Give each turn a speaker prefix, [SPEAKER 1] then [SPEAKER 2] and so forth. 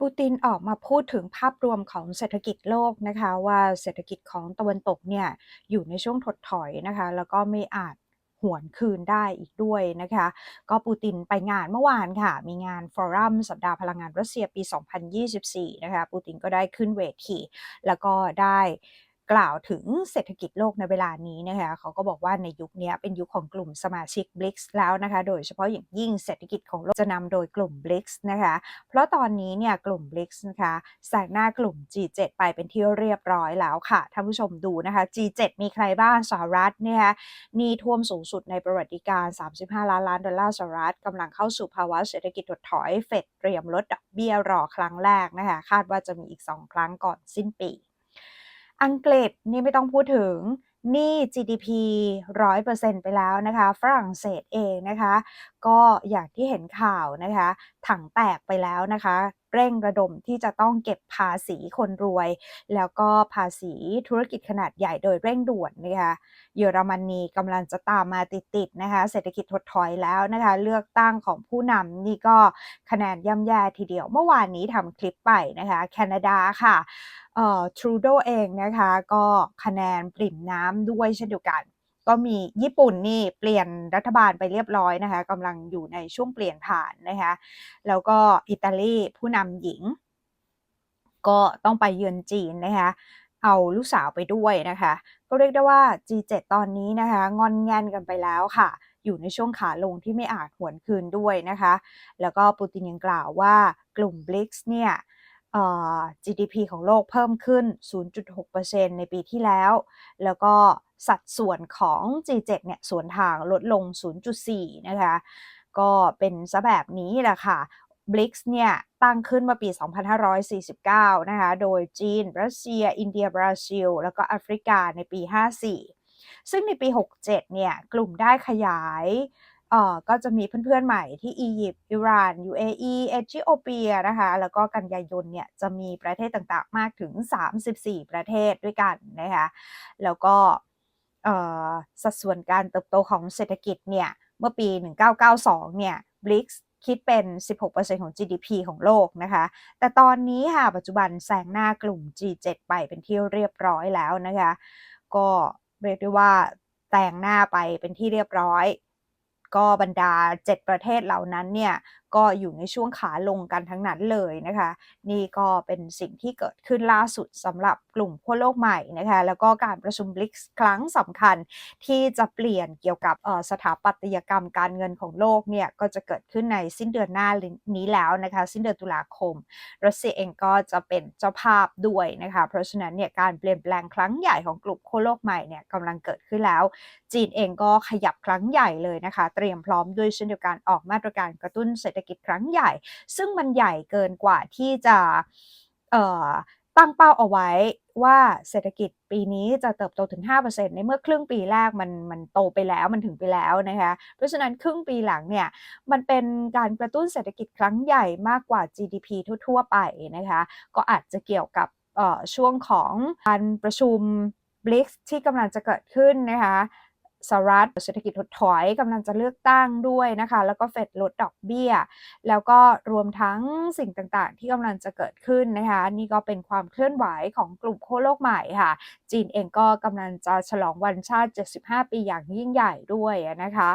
[SPEAKER 1] ปูตินออกมาพูดถึงภาพรวมของเศรษฐกิจโลกนะคะว่าเศรษฐกิจของตะวันตกเนี่ยอยู่ในช่วงถดถอยนะคะแล้วก็ไม่อาจหวนคืนได้อีกด้วยนะคะ ก็ปูตินไปงานเมื่อวานค่ะ มีงานฟอรัมสัปดาห์พลังงานรัสเซียปี 2024 นะคะ ปูตินก็ได้ขึ้นเวที แล้วก็ได้ กล่าวถึงเศรษฐกิจโลกในเวลานี้นะคะเขาก็บอกว่าในยุคนี้เป็นยุคของกลุ่มสมาชิก BRICS แล้วนะคะ โดยเฉพาะอย่างยิ่งเศรษฐกิจของโลกจะนำโดยกลุ่ม BRICS นะคะ เพราะตอนนี้เนี่ยกลุ่ม BRICS นะคะแซงหน้ากลุ่ม G7 ไปเป็นที่เรียบร้อยแล้วค่ะท่านผู้ชมดูนะคะ G7 มีใครบ้างสหรัฐเนี่ยนี่ท่วมสูงสุดในประวัติการ 35 ล้านล้านดอลลาร์สหรัฐกำลังเข้าสู่ภาวะเศรษฐกิจถดถอยเฟดเตรียมลดดอกเบี้ยรอครั้งแรกนะคะคาดว่าจะมีอีก 2 ครั้งก่อนสิ้นปี อังกฤษนี่ไม่ต้องพูดถึงนี่ GDP 100%ไปแล้วนะคะ ฝรั่งเศสเองนะคะ ก็อย่างที่เห็นข่าวนะคะ ถังแตกไปแล้วนะคะ เร่งระดมที่จะต้องเก็บภาษีคนรวย แล้วก็ภาษีธุรกิจขนาดใหญ่โดยเร่งด่วนนะคะเยอรมนีกำลังจะตามมาติดๆนะคะเศรษฐกิจถดถอยแล้วนะคะเลือกตั้งของผู้นำนี่ก็คะแนนย่ำแย่ทีเดียวเมื่อวานนี้ทำคลิปไปนะคะแคนาดาค่ะเอ่อทรูโดเองนะคะก็คะแนนปริ่มน้ำด้วยเช่นเดียวกัน ก็มีญี่ปุ่นนี่เปลี่ยนรัฐบาลไปเรียบร้อยนะคะกำลังอยู่ในช่วงเปลี่ยนผ่านนะคะแล้วก็อิตาลีผู้นำหญิง ก็ต้องไปเยือนจีนนะคะเอาลูกสาวไปด้วยนะคะ ก็เรียกได้ว่า G7 ตอนนี้นะคะ งอนแงนกันไปแล้วค่ะ อยู่ในช่วงขาลงที่ไม่อาจหวนคืนด้วยนะคะ แล้วก็ปูตินยังกล่าวว่ากลุ่ม BRICS เนี่ย GDP ของโลกเพิ่มขึ้น 0.6%ในปีที่แล้ว แล้วก็ สัดส่วนของ G7 เนี่ยสวนทางลดลง 0.4 นะคะ ก็เป็นซะแบบนี้แหละค่ะ BRICS เนี่ยตั้งขึ้นมาปี 2549 นะคะ โดยจีน รัสเซีย อินเดีย บราซิล แล้วก็แอฟริกาในปี 54 ซึ่งในปี 67 เนี่ย กลุ่มได้ขยายเอ่อก็จะมีเพื่อนๆใหม่ที่อียิปต์ อิหร่าน UAE เอธิโอเปียนะคะ แล้วก็กันยายนเนี่ยจะมีประเทศต่างๆ มากถึง 34 ประเทศด้วยกันนะคะ แล้วก็ สัดส่วนการเติบโตของเศรษฐกิจเนี่ยเมื่อปี 1992 เนี่ย BRICS คิดเป็น 16%ของ GDP ของโลกนะคะ แต่ตอนนี้ค่ะ ปัจจุบันแซงหน้ากลุ่ม G7 ไปเป็นที่เรียบร้อยแล้วนะคะ ก็เรียกได้ว่าแซงหน้าไปเป็นที่เรียบร้อย ก็บรรดา 7 ประเทศเหล่านั้นเนี่ย ก็อยู่ในช่วงขาลงกันทั้งนั้นเลยนะคะ นี่ก็เป็นสิ่งที่เกิดขึ้นล่าสุดสำหรับกลุ่มขั้วโลกใหม่นะคะแล้วก็การประชุมบลิกครั้งสำคัญที่จะเปลี่ยนเกี่ยวกับสถาปัตยกรรมการเงินของโลกเนี่ยก็จะเกิดขึ้นในสิ้นเดือนหน้านี้แล้วนะคะ สิ้นเดือนตุลาคม รัสเซียเองก็จะเป็นเจ้าภาพด้วยนะคะ เพราะฉะนั้นเนี่ยการเปลี่ยนแปลงครั้งใหญ่ของกลุ่มขั้วโลกใหม่เนี่ยกำลังเกิดขึ้นแล้ว จีนเองก็ขยับครั้งใหญ่เลยนะคะ เตรียมพร้อมด้วยเช่นเดียวกันออกมาตรการกระตุ้นเศรษฐกิจครั้งใหญ่ ซึ่งมันใหญ่เกินกว่าที่จะตั้งเป้าเอาไว้ว่าเศรษฐกิจปีนี้จะเติบโตถึง 5%ในเมื่อครึ่งปีแรกมันมันโตไปแล้วมันถึงไปแล้วนะคะเพราะฉะนั้นครึ่งปีหลังเนี่ยมันเป็นการกระตุ้นเศรษฐกิจครั้งใหญ่มากกว่า GDP ทั่ว ๆ ไปนะคะก็อาจจะเกี่ยวกับช่วงของการประชุม BRICS ที่กำลังจะเกิดขึ้นนะคะ สหรัฐเศรษฐกิจถดถอยกำลังจะเลือกตั้งด้วยนะคะ แล้วก็เฟดลดดอกเบี้ย แล้วก็รวมทั้งสิ่งต่างๆ ที่กำลังจะเกิดขึ้นนะคะ นี่ก็เป็นความเคลื่อนไหวของกลุ่มโคโลกใหม่ค่ะ จีนเองก็กำลังจะฉลองวันชาติ 75 ปีอย่างยิ่งใหญ่ด้วยนะคะ